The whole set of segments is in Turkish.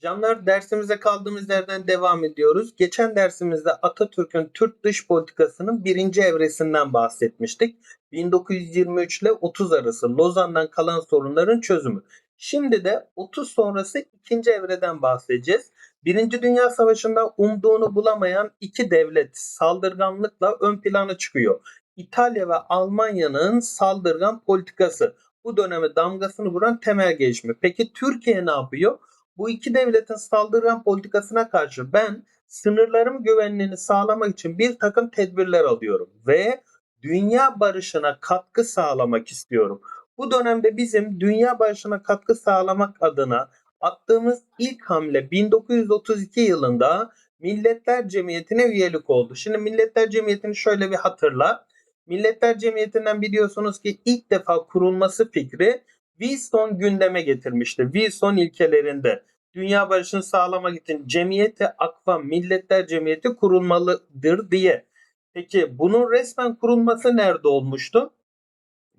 Canlar dersimize kaldığımız yerden devam ediyoruz. Geçen dersimizde Atatürk'ün Türk dış politikasının birinci evresinden bahsetmiştik. 1923 ile 30 arası Lozan'dan kalan sorunların çözümü. Şimdi de 30 sonrası ikinci evreden bahsedeceğiz. Birinci Dünya Savaşı'nda umduğunu bulamayan iki devlet saldırganlıkla ön plana çıkıyor. İtalya ve Almanya'nın saldırgan politikası. Bu döneme damgasını vuran temel gelişme. Peki Türkiye ne yapıyor? Bu iki devletin saldırgan politikasına karşı ben sınırlarım güvenliğini sağlamak için bir takım tedbirler alıyorum ve dünya barışına katkı sağlamak istiyorum. Bu dönemde bizim dünya barışına katkı sağlamak adına attığımız ilk hamle 1932 yılında Milletler Cemiyeti'ne üyelik oldu. Şimdi Milletler Cemiyeti'ni şöyle bir hatırla. Milletler Cemiyeti'nden biliyorsunuz ki ilk defa kurulması fikri Wilson gündeme getirmişti. Wilson ilkelerinde dünya barışını sağlamak için cemiyeti akva milletler cemiyeti kurulmalıdır diye. Peki bunun resmen kurulması nerede olmuştu?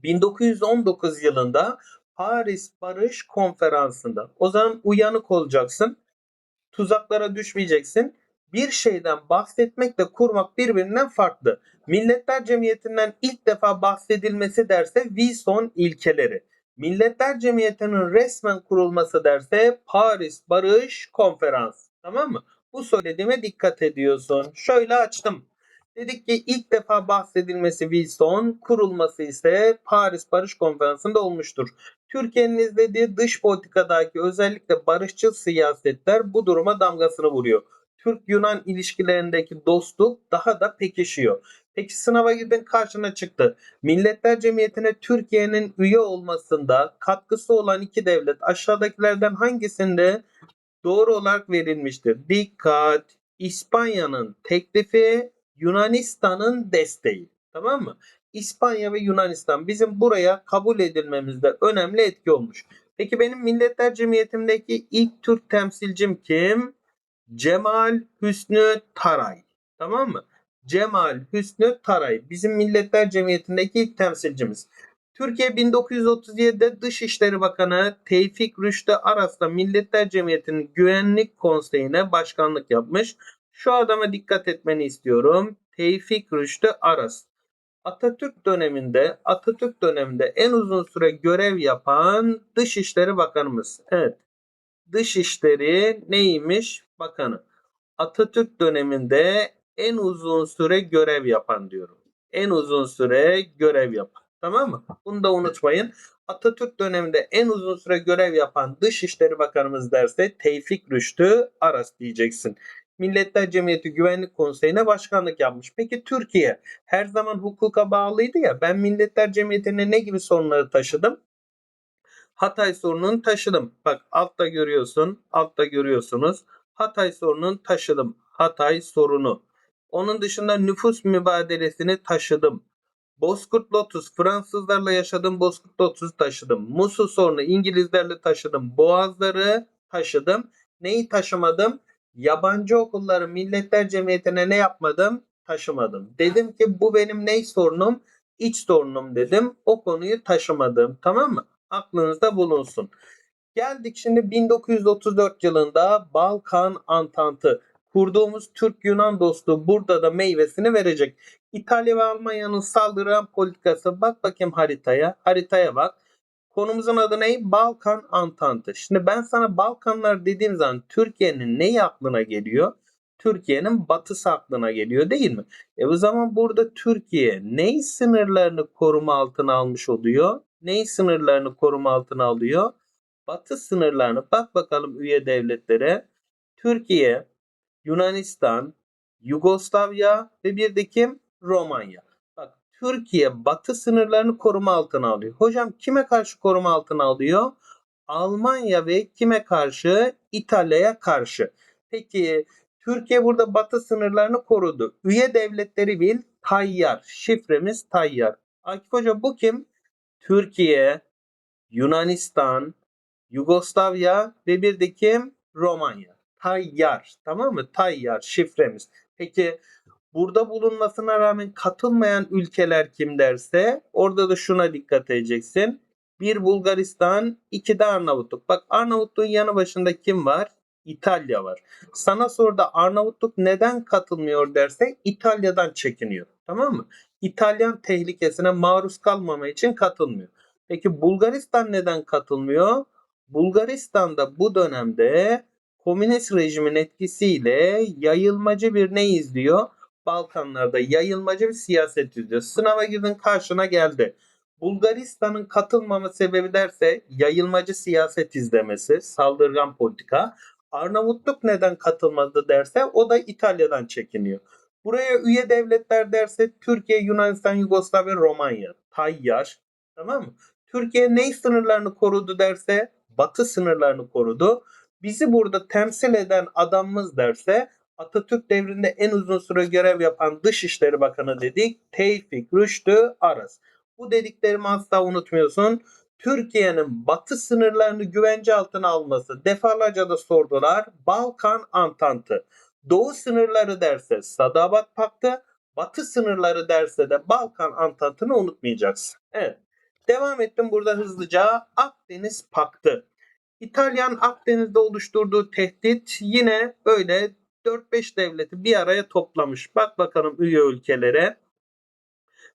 1919 yılında Paris Barış Konferansı'nda. O zaman uyanık olacaksın. Tuzaklara düşmeyeceksin. Bir şeyden bahsetmekle kurmak birbirinden farklı. Milletler Cemiyeti'nden ilk defa bahsedilmesi derse Wilson ilkeleri. Milletler Cemiyeti'nin resmen kurulması derse Paris Barış Konferansı. Tamam mı? Bu söylediğime dikkat ediyorsun. Şöyle açtım. Dedik ki ilk defa bahsedilmesi Wilson, kurulması ise Paris Barış Konferansı'nda olmuştur. Türkiye'nin izlediği dış politikadaki özellikle barışçıl siyasetler bu duruma damgasını vuruyor. Türk-Yunan ilişkilerindeki dostluk daha da pekişiyor. Peki sınava girdin karşına çıktı. Milletler Cemiyeti'ne Türkiye'nin üye olmasında katkısı olan iki devlet aşağıdakilerden hangisinde doğru olarak verilmiştir? Dikkat! İspanya'nın teklifi, Yunanistan'ın desteği. Tamam mı? İspanya ve Yunanistan bizim buraya kabul edilmemizde önemli etki olmuş. Peki benim Milletler Cemiyeti'ndeki ilk Türk temsilcim kim? Cemal Hüsnü Taray. Tamam mı? Cemal Hüsnü Taray bizim Milletler Cemiyeti'ndeki ilk temsilcimiz. Türkiye 1937'de Dışişleri Bakanı Tevfik Rüştü Aras'la Milletler Cemiyeti'nin Güvenlik Konseyi'ne başkanlık yapmış. Şu adama dikkat etmeni istiyorum. Tevfik Rüştü Aras. Atatürk döneminde Atatürk döneminde en uzun süre görev yapan Dışişleri Bakanımız. Evet. Dışişleri neymiş? Bakanı. Atatürk döneminde en uzun süre görev yapan diyorum. En uzun süre görev yapan. Tamam mı? Bunu da unutmayın. Atatürk döneminde en uzun süre görev yapan Dışişleri Bakanımız derse Tevfik Rüştü Aras diyeceksin. Milletler Cemiyeti Güvenlik Konseyi'ne başkanlık yapmış. Peki Türkiye her zaman hukuka bağlıydı ya. Ben Milletler Cemiyeti'ne ne gibi sorunları taşıdım? Hatay sorununu taşıdım. Bak altta görüyorsun, altta görüyorsunuz. Hatay sorununu taşıdım. Hatay sorunu. Onun dışında nüfus mübadelesini taşıdım. Bozkurt Lotus Fransızlarla yaşadığım Bozkurt Lotus'u taşıdım. Musul sorunu İngilizlerle taşıdım. Boğazları taşıdım. Neyi taşımadım? Yabancı okulları Milletler Cemiyeti'ne ne yapmadım? Taşımadım. Dedim ki bu benim ney sorunum? İç sorunum dedim. O konuyu taşımadım. Tamam mı? Aklınızda bulunsun. Geldik şimdi 1934 yılında Balkan Antantı. Kurduğumuz Türk-Yunan dostluğu burada da meyvesini verecek. İtalya ve Almanya'nın saldıran politikası. Bak bakayım haritaya. Haritaya bak. Konumuzun adı ne? Balkan Antantı. Şimdi ben sana Balkanlar dediğim zaman Türkiye'nin neyi aklına geliyor? Türkiye'nin batısı aklına geliyor değil mi? E o zaman burada Türkiye ney sınırlarını koruma altına almış oluyor? Ney sınırlarını koruma altına alıyor? Batı sınırlarını bak bakalım üye devletlere. Türkiye, Yunanistan, Yugoslavya ve bir de kim? Romanya. Bak Türkiye batı sınırlarını koruma altına alıyor. Hocam kime karşı koruma altına alıyor? Almanya ve kime karşı? İtalya'ya karşı. Peki Türkiye burada batı sınırlarını korudu. Üye devletleri bil Tayyar. Şifremiz Tayyar. Akif Hoca bu kim? Türkiye, Yunanistan, Yugoslavya ve bir de kim? Romanya. Tayyar. Tamam mı? Tayyar şifremiz. Peki burada bulunmasına rağmen katılmayan ülkeler kim derse orada da şuna dikkat edeceksin. Bir Bulgaristan, iki de Arnavutluk. Bak Arnavutluğun yanı başında kim var? İtalya var. Sana soruda Arnavutluk neden katılmıyor derse İtalya'dan çekiniyor. Tamam mı? İtalyan tehlikesine maruz kalmama için katılmıyor. Peki Bulgaristan neden katılmıyor? Bulgaristan'da bu dönemde komünist rejimin etkisiyle yayılmacı bir ne izliyor? Balkanlarda yayılmacı bir siyaset izliyor. Sınava girdin karşına geldi. Bulgaristan'ın katılmama sebebi derse yayılmacı siyaset izlemesi, saldırgan politika. Arnavutluk neden katılmadı derse o da İtalya'dan çekiniyor. Buraya üye devletler derse Türkiye, Yunanistan, Yugoslavya, Romanya. Tayyar. Tamam mı? Türkiye ney sınırlarını korudu derse batı sınırlarını korudu. Bizi burada temsil eden adamımız derse Atatürk devrinde en uzun süre görev yapan Dışişleri Bakanı dedik. Tevfik Rüştü Aras. Bu dediklerimi asla unutmuyorsun. Türkiye'nin batı sınırlarını güvence altına alması defalarca da sordular. Balkan Antantı. Doğu sınırları derse Sadabat Paktı, batı sınırları derse de Balkan Antantı'nı unutmayacaksın. Evet. Devam ettim burada hızlıca. Akdeniz Paktı. İtalyan Akdeniz'de oluşturduğu tehdit yine böyle 4-5 devleti bir araya toplamış. Bak bakalım üye ülkelere.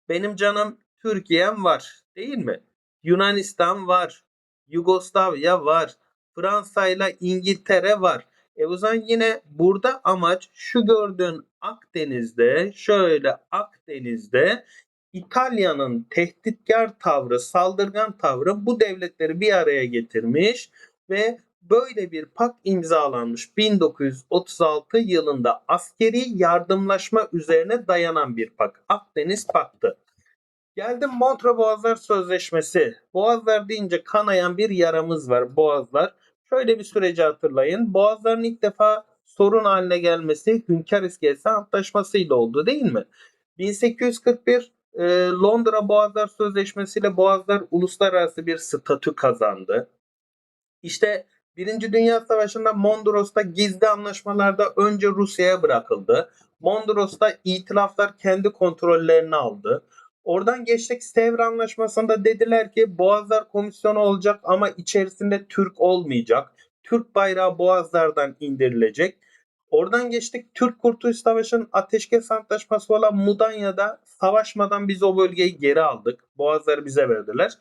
Benim canım Türkiye'm var değil mi? Yunanistan var. Yugoslavya var. Fransa ile İngiltere var. E o zaman yine burada amaç şu gördüğün Akdeniz'de şöyle Akdeniz'de İtalya'nın tehditkar tavrı, saldırgan tavrı bu devletleri bir araya getirmiş ve böyle bir pakt imzalanmış 1936 yılında askeri yardımlaşma üzerine dayanan bir pakt. Akdeniz Paktı. Geldim Montreux Boğazlar Sözleşmesi. Boğazlar deyince kanayan bir yaramız var. Boğazlar. Şöyle bir süreci hatırlayın. Boğazların ilk defa sorun haline gelmesi Hünkar İskelesi Antlaşması ile oldu değil mi? 1841 e, Londra Boğazlar Sözleşmesi ile Boğazlar uluslararası bir statü kazandı. İşte Birinci Dünya Savaşı'nda Mondros'ta gizli anlaşmalarda önce Rusya'ya bırakıldı. Mondros'ta itilaflar kendi kontrollerini aldı. Oradan geçtik Sevr Anlaşması'nda dediler ki Boğazlar Komisyonu olacak ama içerisinde Türk olmayacak. Türk bayrağı Boğazlardan indirilecek. Oradan geçtik Türk Kurtuluş Savaşı'nın ateşkes antlaşması olan Mudanya'da savaşmadan biz o bölgeyi geri aldık. Boğazları bize verdiler.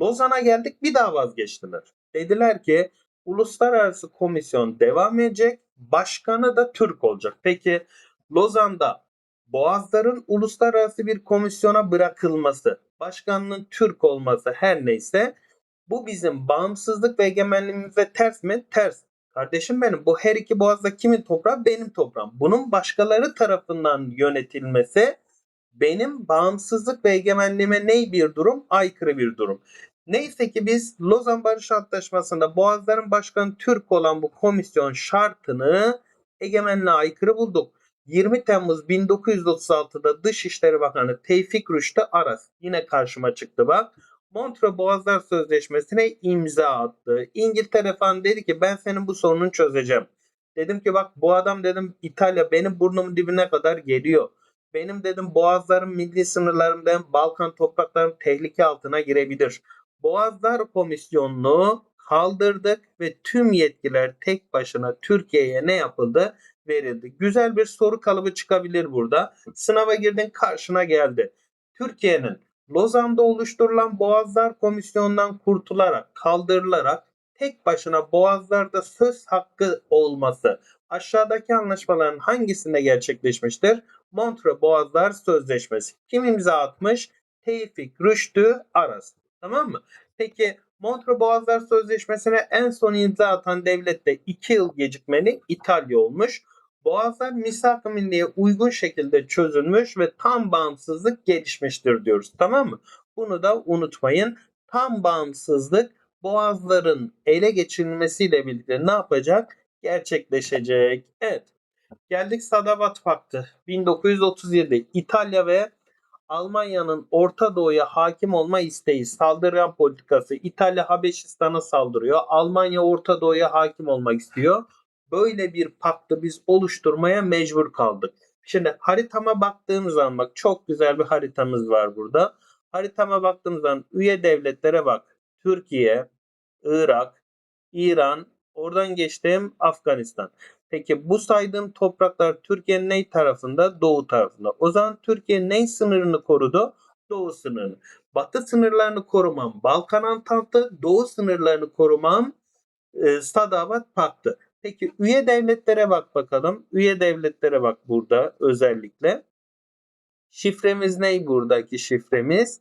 Lozan'a geldik bir daha vazgeçtiler. Dediler ki uluslararası komisyon devam edecek. Başkanı da Türk olacak. Peki Lozan'da Boğazların uluslararası bir komisyona bırakılması, başkanının Türk olması her neyse bu bizim bağımsızlık ve egemenliğimize ters mi? Ters. Kardeşim benim bu her iki boğazda kimin toprağı? Benim toprağım. Bunun başkaları tarafından yönetilmesi benim bağımsızlık ve egemenliğime ney bir durum? Aykırı bir durum. Neyse ki biz Lozan Barış Antlaşması'nda Boğazların Başkanı Türk olan bu komisyon şartını egemenliğe aykırı bulduk. 20 Temmuz 1936'da Dışişleri Bakanı Tevfik Rüştü Aras yine karşıma çıktı bak. Montreux Boğazlar Sözleşmesi'ne imza attı. İngiltere falan dedi ki ben senin bu sorununu çözeceğim. Dedim ki bak bu adam dedim İtalya benim burnumun dibine kadar geliyor. Benim dedim boğazlarım milli sınırlarımdan Balkan topraklarım tehlike altına girebilir. Boğazlar Komisyonu'nu kaldırdık ve tüm yetkiler tek başına Türkiye'ye ne yapıldı? Verildi. Güzel bir soru kalıbı çıkabilir burada. Sınava girdin karşına geldi. Türkiye'nin Lozan'da oluşturulan Boğazlar Komisyonu'ndan kurtularak, kaldırılarak tek başına Boğazlar'da söz hakkı olması aşağıdaki anlaşmaların hangisinde gerçekleşmiştir? Montreux Boğazlar Sözleşmesi. Kim imza atmış? Tevfik Rüştü Aras. Tamam mı? Peki Montreux Boğazlar Sözleşmesi'ne en son imza atan devlet de 2 yıl gecikmeli İtalya olmuş. Boğazlar misak-ı uygun şekilde çözülmüş ve tam bağımsızlık gelişmiştir diyoruz. Tamam mı? Bunu da unutmayın. Tam bağımsızlık boğazların ele geçirilmesiyle birlikte ne yapacak? Gerçekleşecek. Evet. Geldik Sadabat Paktı. 1937 İtalya ve Almanya'nın Orta Doğu'ya hakim olma isteği, saldırgan politikası. İtalya Habeşistan'a saldırıyor. Almanya Orta Doğu'ya hakim olmak istiyor. Böyle bir paktı biz oluşturmaya mecbur kaldık. Şimdi haritama baktığım zaman bak çok güzel bir haritamız var burada. Haritama baktığım zaman üye devletlere bak. Türkiye, Irak, İran, Oradan geçtim Afganistan. Peki bu saydığım topraklar Türkiye'nin ney tarafında? Doğu tarafında. O zaman Türkiye ney sınırını korudu? Doğu sınırını. Batı sınırlarını korumam Balkan Antantı, doğu sınırlarını korumam e, Sadavat Paktı. Peki üye devletlere bak bakalım. Üye devletlere bak burada özellikle. Şifremiz ne buradaki şifremiz?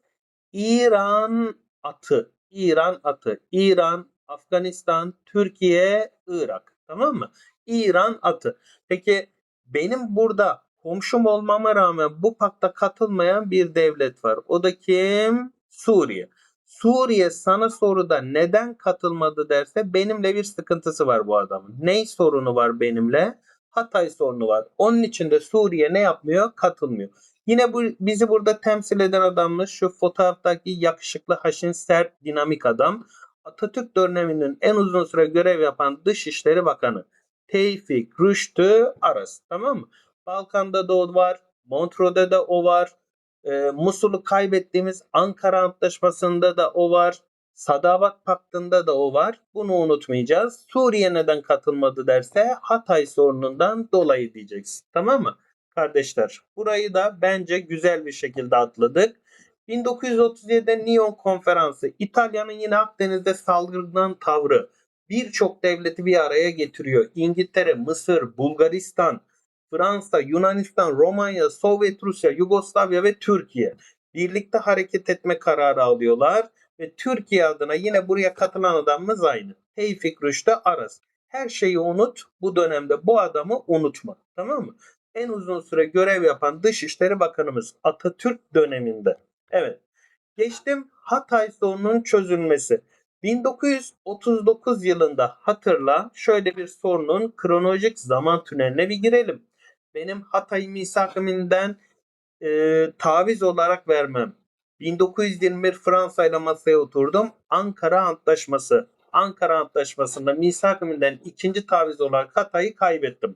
İran atı. İran atı. İran, Afganistan, Türkiye, Irak. Tamam mı? İran atı. Peki benim burada komşum olmama rağmen bu pakta katılmayan bir devlet var. O da kim? Suriye. Suriye sana soruda neden katılmadı derse benimle bir sıkıntısı var bu adamın. Ney sorunu var benimle? Hatay sorunu var. Onun için de Suriye ne yapmıyor? Katılmıyor. Yine bu bizi burada temsil eden adamımız şu fotoğraftaki yakışıklı haşin sert dinamik adam. Atatürk döneminin en uzun süre görev yapan Dışişleri Bakanı. Tevfik Rüştü Aras. Tamam mı? Balkan'da da o var. Montreux'da da o var. E, Musul'u kaybettiğimiz Ankara Antlaşması'nda da o var. Sadavat Paktı'nda da o var. Bunu unutmayacağız. Suriye neden katılmadı derse Hatay sorunundan dolayı diyeceksin. Tamam mı? Kardeşler burayı da bence güzel bir şekilde atladık. 1937'de Nyon Konferansı İtalya'nın yine Akdeniz'de saldırgan tavrı birçok devleti bir araya getiriyor. İngiltere, Mısır, Bulgaristan, Fransa, Yunanistan, Romanya, Sovyet Rusya, Yugoslavya ve Türkiye birlikte hareket etme kararı alıyorlar ve Türkiye adına yine buraya katılan adamımız aynı. Tevfik Rüştü Aras. Her şeyi unut. Bu dönemde bu adamı unutma. Tamam mı? En uzun süre görev yapan Dışişleri Bakanımız Atatürk döneminde. Evet. Geçtim Hatay sorununun çözülmesi. 1939 yılında hatırla şöyle bir sorunun kronolojik zaman tüneline bir girelim. Benim Hatay misakiminden e, taviz olarak vermem. 1921 Fransa ile masaya oturdum. Ankara Antlaşması. Ankara Antlaşması'nda misakiminden ikinci taviz olarak Hatay'ı kaybettim.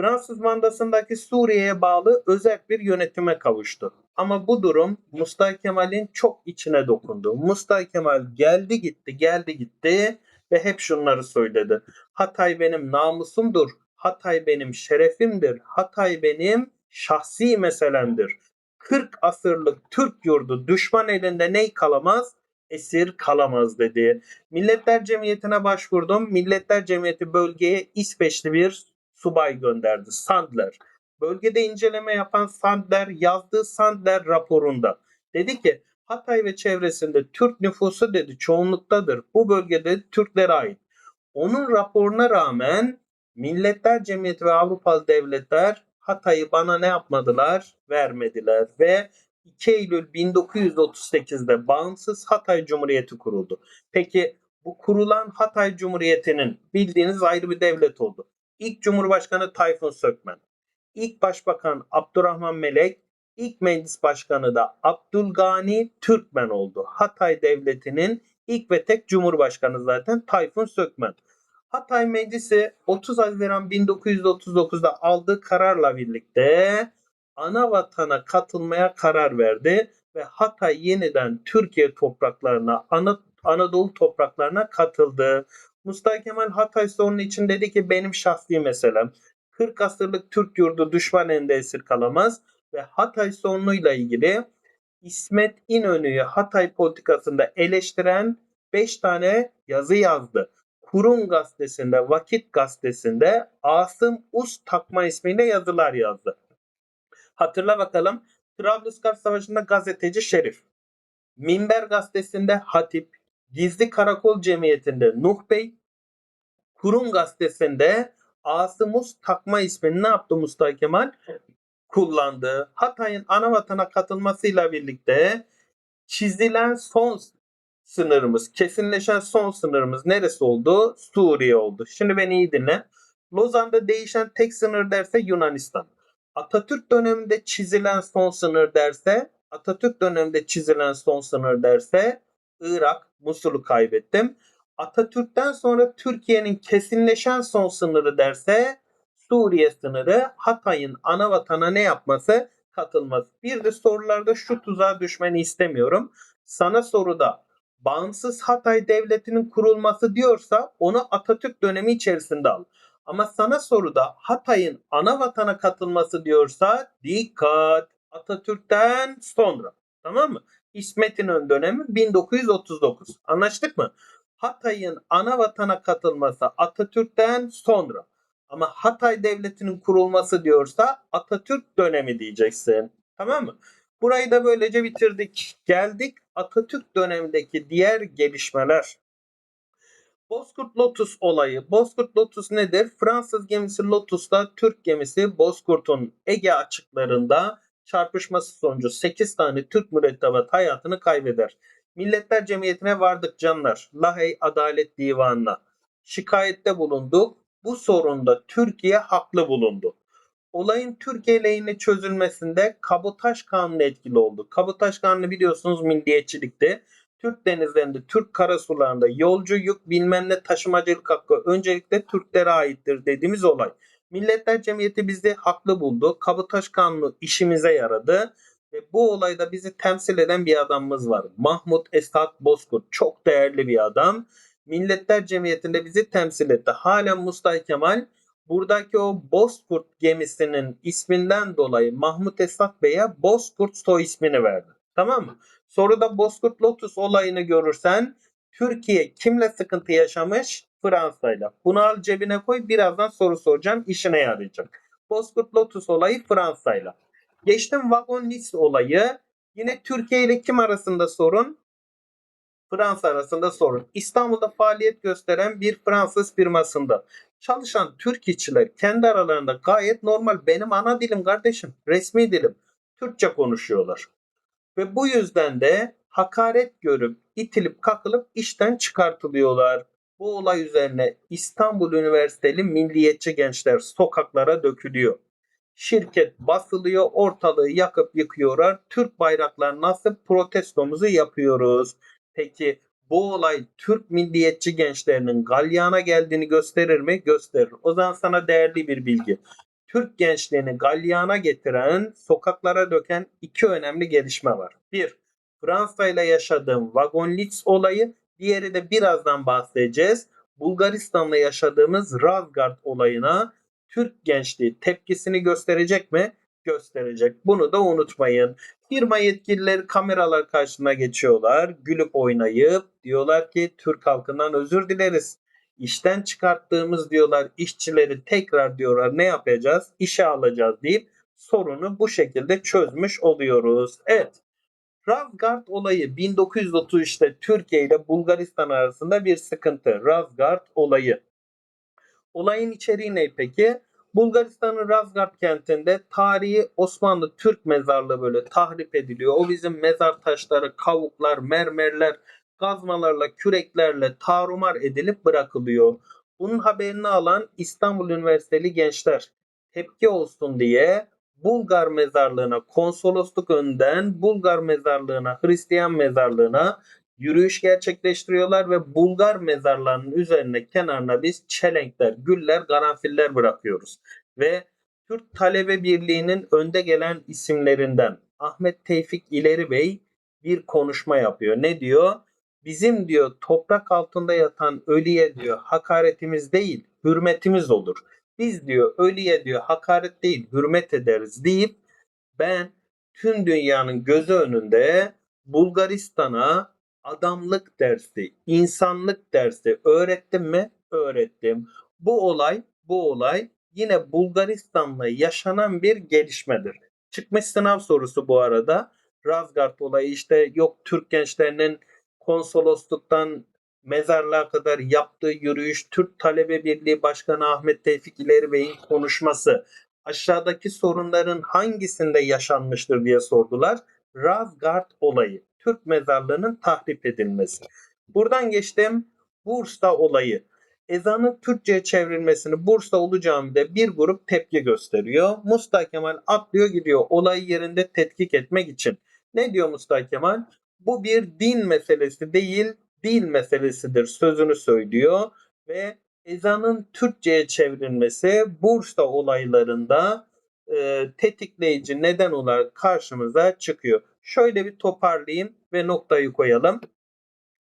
Fransız mandasındaki Suriye'ye bağlı özel bir yönetime kavuştu. Ama bu durum Mustafa Kemal'in çok içine dokundu. Mustafa Kemal geldi gitti, geldi gitti ve hep şunları söyledi. Hatay benim namusumdur. Hatay benim şerefimdir. Hatay benim şahsi meselemdir. 40 asırlık Türk yurdu düşman elinde ney kalamaz? Esir kalamaz dedi. Milletler Cemiyeti'ne başvurdum. Milletler Cemiyeti bölgeye İsveçli bir subay gönderdi. Sandler. Bölgede inceleme yapan Sandler yazdığı Sandler raporunda dedi ki Hatay ve çevresinde Türk nüfusu dedi çoğunluktadır. Bu bölgede Türklere ait. Onun raporuna rağmen Milletler Cemiyeti ve Avrupalı devletler Hatay'ı bana ne yapmadılar? Vermediler ve 2 Eylül 1938'de bağımsız Hatay Cumhuriyeti kuruldu. Peki bu kurulan Hatay Cumhuriyeti'nin bildiğiniz ayrı bir devlet oldu. İlk Cumhurbaşkanı Tayfun Sökmen, ilk Başbakan Abdurrahman Melek, ilk Meclis Başkanı da Abdülgani Türkmen oldu. Hatay Devleti'nin ilk ve tek Cumhurbaşkanı zaten Tayfun Sökmen. Hatay Meclisi 30 Haziran 1939'da aldığı kararla birlikte ana vatana katılmaya karar verdi ve Hatay yeniden Türkiye topraklarına, Ana, Anadolu topraklarına katıldı. Mustafa Kemal Hatay sorunu için dedi ki benim şahsi meselem 40 asırlık Türk yurdu düşman elinde esir kalamaz ve Hatay sorunuyla ilgili İsmet İnönü'yü Hatay politikasında eleştiren 5 tane yazı yazdı. Kurum gazetesinde, Vakit gazetesinde Asım Us takma ismiyle yazılar yazdı. Hatırla bakalım. Trablusgarp Savaşı'nda gazeteci Şerif. Minber gazetesinde Hatip. Gizli Karakol Cemiyeti'nde Nuh Bey. Kurum gazetesinde Asım Us takma ismini ne yaptı Mustafa Kemal? Kullandı. Hatay'ın ana katılmasıyla birlikte çizilen son sınırımız, kesinleşen son sınırımız neresi oldu? Suriye oldu. Şimdi beni iyi dinle. Lozan'da değişen tek sınır derse Yunanistan. Atatürk döneminde çizilen son sınır derse, Atatürk döneminde çizilen son sınır derse Irak, Musul'u kaybettim. Atatürk'ten sonra Türkiye'nin kesinleşen son sınırı derse Suriye sınırı Hatay'ın ana vatana ne yapması? Katılması. Bir de sorularda şu tuzağa düşmeni istemiyorum. Sana soruda bağımsız Hatay Devleti'nin kurulması diyorsa onu Atatürk dönemi içerisinde al. Ama sana soruda Hatay'ın ana vatana katılması diyorsa dikkat Atatürk'ten sonra. Tamam mı? İsmet İnönü dönemi 1939. Anlaştık mı? Hatay'ın ana vatana katılması Atatürk'ten sonra. Ama Hatay Devleti'nin kurulması diyorsa Atatürk dönemi diyeceksin. Tamam mı? Burayı da böylece bitirdik. Geldik Atatürk dönemindeki diğer gelişmeler. Bozkurt Lotus olayı. Bozkurt Lotus nedir? Fransız gemisi Lotus'ta Türk gemisi Bozkurt'un Ege açıklarında çarpışması sonucu 8 tane Türk mürettebat hayatını kaybeder. Milletler Cemiyeti'ne vardık canlar. Lahey Adalet Divanı'na. Şikayette bulunduk. Bu sorunda Türkiye haklı bulundu. Olayın Türkiye lehine çözülmesinde kabotaj kanunu etkili oldu. Kabotaj kanunu biliyorsunuz milliyetçilikte. Türk denizlerinde, Türk karasularında yolcu yük bilmem ne taşımacılık hakkı öncelikle Türklere aittir dediğimiz olay. Milletler Cemiyeti bizi haklı buldu. Kabotaj kanunu işimize yaradı. Ve bu olayda bizi temsil eden bir adamımız var. Mahmut Esat Bozkurt. Çok değerli bir adam. Milletler Cemiyeti'nde bizi temsil etti. Halen Mustafa Kemal buradaki o Bozkurt gemisinin isminden dolayı Mahmut Esat Bey'e Bozkurt soy ismini verdi. Tamam mı? Soruda Bozkurt Lotus olayını görürsen Türkiye kimle sıkıntı yaşamış? Fransa'yla. Bunu al cebine koy. Birazdan soru soracağım. işine yarayacak. Bozkurt Lotus olayı Fransa'yla. Geçtim Wagon List olayı. Yine Türkiye ile kim arasında sorun? Fransa arasında sorun. İstanbul'da faaliyet gösteren bir Fransız firmasında çalışan Türk işçiler kendi aralarında gayet normal benim ana dilim kardeşim, resmi dilim Türkçe konuşuyorlar. Ve bu yüzden de hakaret görüp itilip kakılıp işten çıkartılıyorlar. Bu olay üzerine İstanbul Üniversiteli milliyetçi gençler sokaklara dökülüyor. Şirket basılıyor, ortalığı yakıp yıkıyorlar. Türk bayraklarını nasıl protestomuzu yapıyoruz. Peki bu olay Türk milliyetçi gençlerinin galyana geldiğini gösterir mi? Gösterir. O zaman sana değerli bir bilgi. Türk gençliğini galyana getiren, sokaklara döken iki önemli gelişme var. Bir, Fransa ile yaşadığım Wagonlitz olayı. Diğeri de birazdan bahsedeceğiz. Bulgaristan'la yaşadığımız Razgard olayına Türk gençliği tepkisini gösterecek mi? Gösterecek. Bunu da unutmayın. Firma yetkilileri kameralar karşısına geçiyorlar. Gülüp oynayıp diyorlar ki Türk halkından özür dileriz. İşten çıkarttığımız diyorlar işçileri tekrar diyorlar ne yapacağız? İşe alacağız deyip sorunu bu şekilde çözmüş oluyoruz. Evet. Razgard olayı 1933'te Türkiye ile Bulgaristan arasında bir sıkıntı. Razgard olayı. Olayın içeriği ne peki? Bulgaristan'ın Razgard kentinde tarihi Osmanlı Türk mezarlığı böyle tahrip ediliyor. O bizim mezar taşları, kavuklar, mermerler, kazmalarla, küreklerle tarumar edilip bırakılıyor. Bunun haberini alan İstanbul Üniversiteli gençler tepki olsun diye Bulgar mezarlığına konsolosluk önden Bulgar mezarlığına, Hristiyan mezarlığına yürüyüş gerçekleştiriyorlar ve Bulgar mezarlarının üzerine kenarına biz çelenkler, güller, karanfiller bırakıyoruz. Ve Türk Talebe Birliği'nin önde gelen isimlerinden Ahmet Tevfik İleri Bey bir konuşma yapıyor. Ne diyor? Bizim diyor toprak altında yatan ölüye diyor hakaretimiz değil hürmetimiz olur. Biz diyor ölüye diyor hakaret değil hürmet ederiz deyip ben tüm dünyanın gözü önünde Bulgaristan'a adamlık dersi, insanlık dersi öğrettim mi? Öğrettim. Bu olay, bu olay yine Bulgaristan'la yaşanan bir gelişmedir. Çıkmış sınav sorusu bu arada. Razgard olayı işte yok Türk gençlerinin konsolosluktan mezarlığa kadar yaptığı yürüyüş, Türk Talebe Birliği Başkanı Ahmet Tevfik İleri konuşması aşağıdaki sorunların hangisinde yaşanmıştır diye sordular. Razgard olayı, Türk mezarlığının tahrip edilmesi. Buradan geçtim Bursa olayı. Ezanın Türkçe'ye çevrilmesini Bursa olacağımda bir grup tepki gösteriyor. Mustafa Kemal atlıyor gidiyor olay yerinde tetkik etmek için. Ne diyor Mustafa Kemal? Bu bir din meselesi değil, dil meselesidir sözünü söylüyor ve ezanın Türkçe'ye çevrilmesi Bursa olaylarında e, tetikleyici neden olarak karşımıza çıkıyor. Şöyle bir toparlayayım ve noktayı koyalım.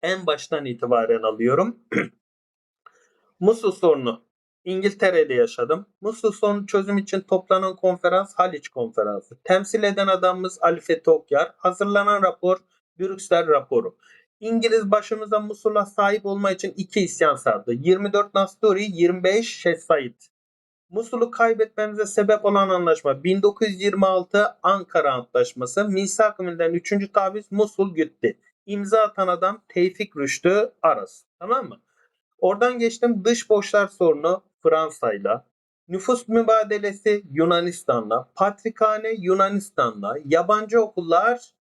En baştan itibaren alıyorum. Musul sorunu. İngiltere'de yaşadım. Musul sorunu çözüm için toplanan konferans Haliç Konferansı. Temsil eden adamımız Ali Fethi Okyar. Hazırlanan rapor Brüksel raporu. İngiliz başımıza Musul'a sahip olma için iki isyan sardı. 24 Nasturi, 25 Şeyh Said. Musul'u kaybetmemize sebep olan anlaşma 1926 Ankara Antlaşması. Misak-ı Millet'in 3. tabiz Musul gitti. İmza atan adam Tevfik Rüştü Aras. Tamam mı? Oradan geçtim dış borçlar sorunu Fransa'yla. Nüfus mübadelesi Yunanistan'la. Patrikhane Yunanistan'la. Yabancı okullar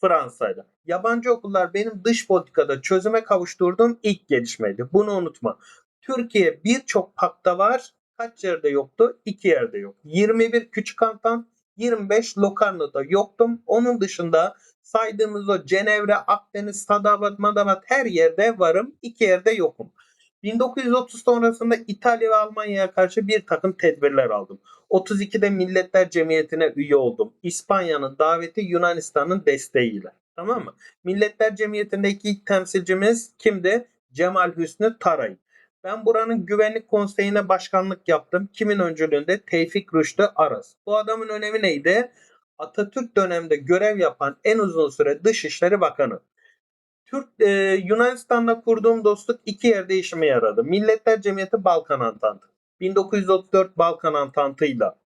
Fransa'yla. Yabancı okullar benim dış politikada çözüme kavuşturduğum ilk gelişmeydi. Bunu unutma. Türkiye birçok pakta var. Kaç yerde yoktu? İki yerde yok. 21 küçük antan, 25 Locarno'da yoktum. Onun dışında saydığımız o Cenevre, Akdeniz, Sadavat, Madavat her yerde varım. iki yerde yokum. 1930 sonrasında İtalya ve Almanya'ya karşı bir takım tedbirler aldım. 32'de Milletler Cemiyeti'ne üye oldum. İspanya'nın daveti Yunanistan'ın desteğiyle. Tamam mı? Milletler Cemiyeti'ndeki ilk temsilcimiz kimdi? Cemal Hüsnü Taray. Ben buranın güvenlik konseyine başkanlık yaptım. Kimin öncülüğünde? Tevfik Rüştü Aras. Bu adamın önemi neydi? Atatürk döneminde görev yapan en uzun süre Dışişleri Bakanı. Türk e, Yunanistan'la kurduğum dostluk iki yerde işime yaradı. Milletler Cemiyeti Balkan Antantı. 1934 Balkan Antantı'yla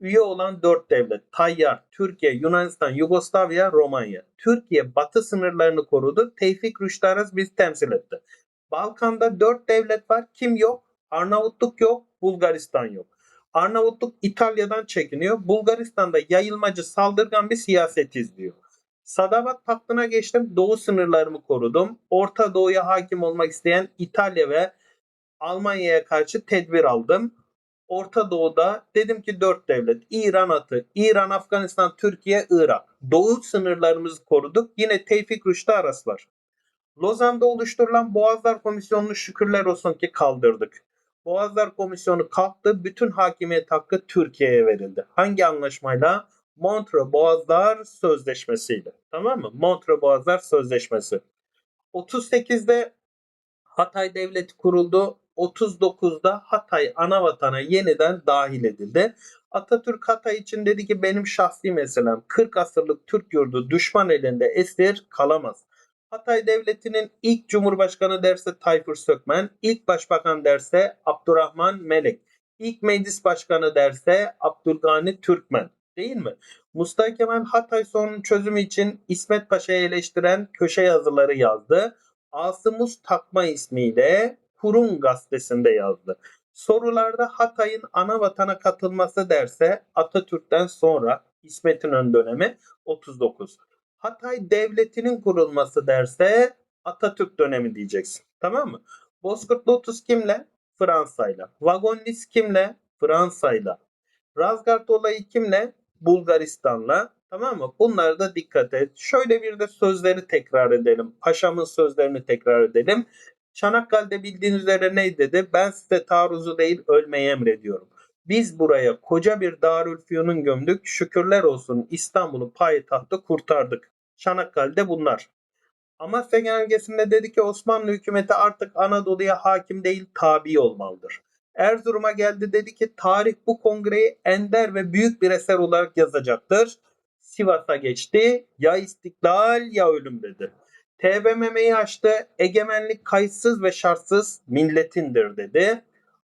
üye olan dört devlet Tayyar, Türkiye, Yunanistan, Yugoslavya, Romanya. Türkiye batı sınırlarını korudu. Tevfik Rüştü Aras bizi temsil etti. Balkan'da dört devlet var. Kim yok? Arnavutluk yok, Bulgaristan yok. Arnavutluk İtalya'dan çekiniyor. Bulgaristan'da yayılmacı saldırgan bir siyaset izliyor. Sadavat Paktı'na geçtim. Doğu sınırlarımı korudum. Orta Doğu'ya hakim olmak isteyen İtalya ve Almanya'ya karşı tedbir aldım. Orta Doğu'da dedim ki dört devlet. İran atı, İran, Afganistan, Türkiye, Irak. Doğu sınırlarımızı koruduk. Yine Tevfik Rüştü Aras var. Lozan'da oluşturulan Boğazlar Komisyonu'nu şükürler olsun ki kaldırdık. Boğazlar Komisyonu kalktı. Bütün hakimiyet hakkı Türkiye'ye verildi. Hangi anlaşmayla? Montreux Boğazlar Sözleşmesi'yle. Tamam mı? Montreux Boğazlar Sözleşmesi. 38'de Hatay Devleti kuruldu. 39'da Hatay ana vatana yeniden dahil edildi. Atatürk Hatay için dedi ki benim şahsi meselem 40 asırlık Türk yurdu düşman elinde esir kalamaz. Hatay Devleti'nin ilk Cumhurbaşkanı derse Tayfur Sökmen, ilk Başbakan derse Abdurrahman Melek, ilk Meclis Başkanı derse Abdülgani Türkmen değil mi? Mustafa Kemal Hatay sorunun çözümü için İsmet Paşa'yı eleştiren köşe yazıları yazdı. Asımuz Takma ismiyle Kurum gazetesinde yazdı. Sorularda Hatay'ın ana vatana katılması derse Atatürk'ten sonra İsmet İnönü dönemi 39. Hatay devletinin kurulması derse Atatürk dönemi diyeceksin. Tamam mı? Bozkurt Lotus kimle? Fransa'yla. Vagonlis kimle? Fransa'yla. Razgard olayı kimle? Bulgaristan'la. Tamam mı? Bunlara da dikkat et. Şöyle bir de sözleri tekrar edelim. Paşamın sözlerini tekrar edelim. Çanakkale'de bildiğiniz üzere ne dedi? Ben size taarruzu değil ölmeyi emrediyorum. Biz buraya koca bir Darülfünun gömdük. Şükürler olsun İstanbul'u payitahtı kurtardık. Çanakkale'de bunlar. Amasya Genelgesi'nde dedi ki Osmanlı hükümeti artık Anadolu'ya hakim değil tabi olmalıdır. Erzurum'a geldi dedi ki tarih bu kongreyi ender ve büyük bir eser olarak yazacaktır. Sivas'a geçti. Ya istiklal ya ölüm dedi. TBMM'yi açtı. Egemenlik kayıtsız ve şartsız milletindir dedi.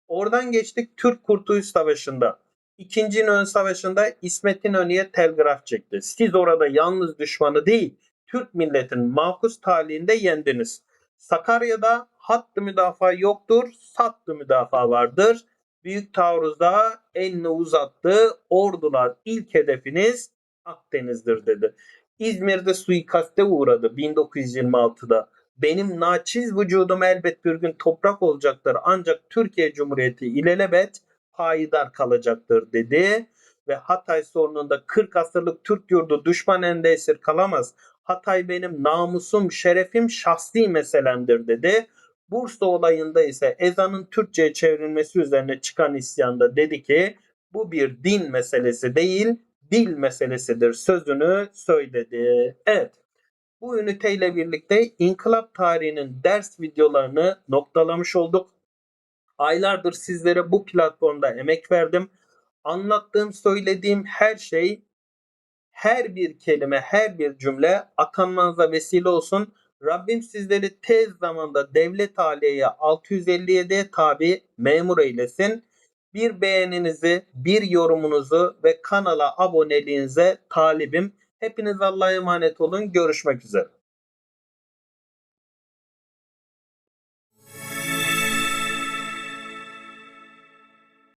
Oradan geçtik Türk Kurtuluş Savaşı'nda. İkinci İnönü Savaşı'nda İsmet İnönü'ye telgraf çekti. Siz orada yalnız düşmanı değil, Türk milletinin makus talihinde yendiniz. Sakarya'da hattı müdafaa yoktur, sattı müdafaa vardır. Büyük taarruzda elini uzattı. Ordular ilk hedefiniz Akdeniz'dir dedi. İzmir'de suikaste uğradı 1926'da. Benim naçiz vücudum elbet bir gün toprak olacaktır ancak Türkiye Cumhuriyeti ilelebet payidar kalacaktır dedi. Ve Hatay sorununda 40 asırlık Türk yurdu düşman elinde esir kalamaz. Hatay benim namusum, şerefim, şahsi meselemdir dedi. Bursa olayında ise ezanın Türkçe'ye çevrilmesi üzerine çıkan isyanda dedi ki bu bir din meselesi değil, dil meselesidir sözünü söyledi. Evet. Bu üniteyle birlikte inkılap tarihinin ders videolarını noktalamış olduk. Aylardır sizlere bu platformda emek verdim. Anlattığım, söylediğim her şey, her bir kelime, her bir cümle atanmanıza vesile olsun. Rabbim sizleri tez zamanda devlet aleyhi 657'ye tabi memur eylesin. Bir beğeninizi, bir yorumunuzu ve kanala aboneliğinize talibim. Hepiniz Allah'a emanet olun. Görüşmek üzere.